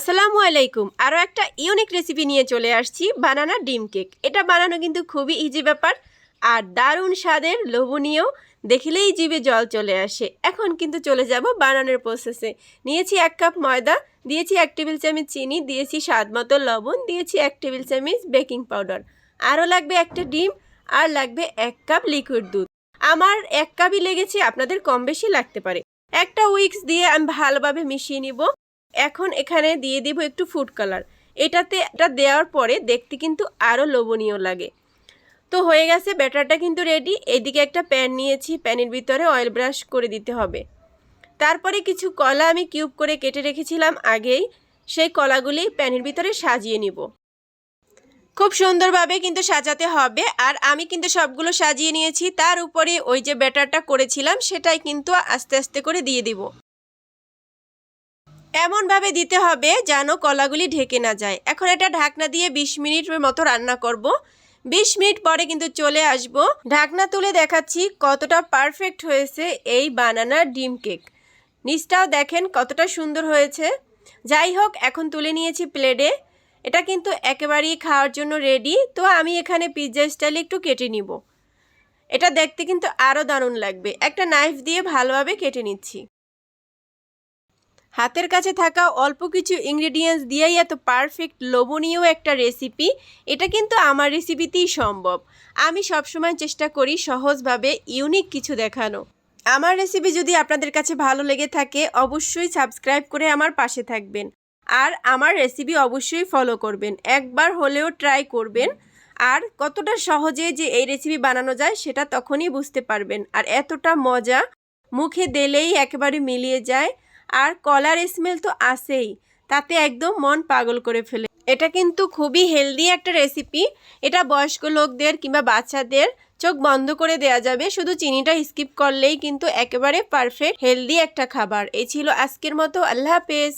আসসালামু আলাইকুম। আরও একটা ইউনিক রেসিপি নিয়ে চলে আসছি বানানা ডিম কেক এটা বানানো কিন্তু খুবই ইজি ব্যাপার আর দারুণ স্বাদের, লোভনীয়। দেখলেই জিভে জল চলে আসে। এখন কিন্তু চলে যাব বানানোর প্রসেসে নিয়েছি এক কাপ ময়দা, দিয়েছি এক টেবিল চামচ চিনি, দিয়েছি স্বাদ মতো লবণ, দিয়েছি এক টেবিল চামচ বেকিং পাউডার আরও লাগবে একটা ডিম আর লাগবে এক কাপ লিকুইড দুধ। আমার এক কাপই লেগেছে, আপনাদের কম বেশি লাগতে পারে। একটা উইক্স দিয়ে আমি ভালোভাবে মিশিয়ে নিব। এখন এখানে দিয়ে দিব একটু ফুড কালার এটাতে, এটা দেওয়ার পরে দেখতে কিন্তু আরও লোভনীয় লাগে। তো হয়ে গেছে, ব্যাটারটা কিন্তু রেডি এদিকে একটা প্যান নিয়েছি প্যানের ভিতরে অয়েল ব্রাশ করে দিতে হবে। তারপরে কিছু কলা আমি কিউব করে কেটে রেখেছিলাম আগেই। সেই কলাগুলি প্যানের ভিতরে সাজিয়ে নিব। খুব সুন্দরভাবে কিন্তু সাজাতে হবে। আর আমি কিন্তু সবগুলো সাজিয়ে নিয়েছি। তার উপরে ওই যে ব্যাটারটা করেছিলাম, সেটাই কিন্তু আস্তে আস্তে করে দিয়ে দিব। এমনভাবে দিতে হবে যেন কলাগুলি ঢেকে না যায়। এখন এটা ঢাকনা দিয়ে বিশ মিনিটের মতো রান্না করব। বিশ মিনিট পরে কিন্তু চলে আসব। ঢাকনা তুলে দেখাচ্ছি কতটা পারফেক্ট হয়েছে এই বানানা ডিম কেক। নিচটাও দেখেন কতটা সুন্দর হয়েছে। যাই হোক, এখন তুলে নিয়েছি প্লেটে। এটা কিন্তু একেবারেই খাওয়ার জন্য রেডি। তো আমি এখানে পিৎজা স্টাইলে একটু কেটে নিব। এটা দেখতে কিন্তু আরও দারুণ লাগবে। একটা নাইফ দিয়ে ভালোভাবে কেটে নিচ্ছি। হাতের কাছে থাকা অল্প কিছু ইনগ্রেডিয়েন্টস দিয়েই এত পারফেক্ট লোভনীয় একটা রেসিপি এটা কিন্তু আমার রেসিপিতেই সম্ভব। আমি সবসময় চেষ্টা করি সহজভাবে ইউনিক কিছু দেখানো। আমার রেসিপি যদি আপনাদের কাছে ভালো লেগে থাকে, অবশ্যই সাবস্ক্রাইব করে আমার পাশে থাকবেন। আর আমার রেসিপি অবশ্যই ফলো করবেন। একবার হলেও ট্রাই করবেন। আর কতটা সহজে যে এই রেসিপি বানানো যায়, সেটা তখনই বুঝতে পারবেন। আর এতটা মজা মুখে দিলেই একেবারে মিলিয়ে যায়। আর কলার স্মেল তো আসেই তাতে একদম মন পাগল করে ফেলে। এটা কিন্তু খুবই হেলদি একটা রেসিপি এটা বয়স্ক লোকদের কিংবা বাচ্চাদের চোখ বন্ধ করে দেয়া যাবে। শুধু চিনিটা স্কিপ করলেই কিন্তু একেবারে পারফেক্ট হেলদি একটা খাবার। এই ছিল আজকের মতো। আল্লাহ হাফেজ।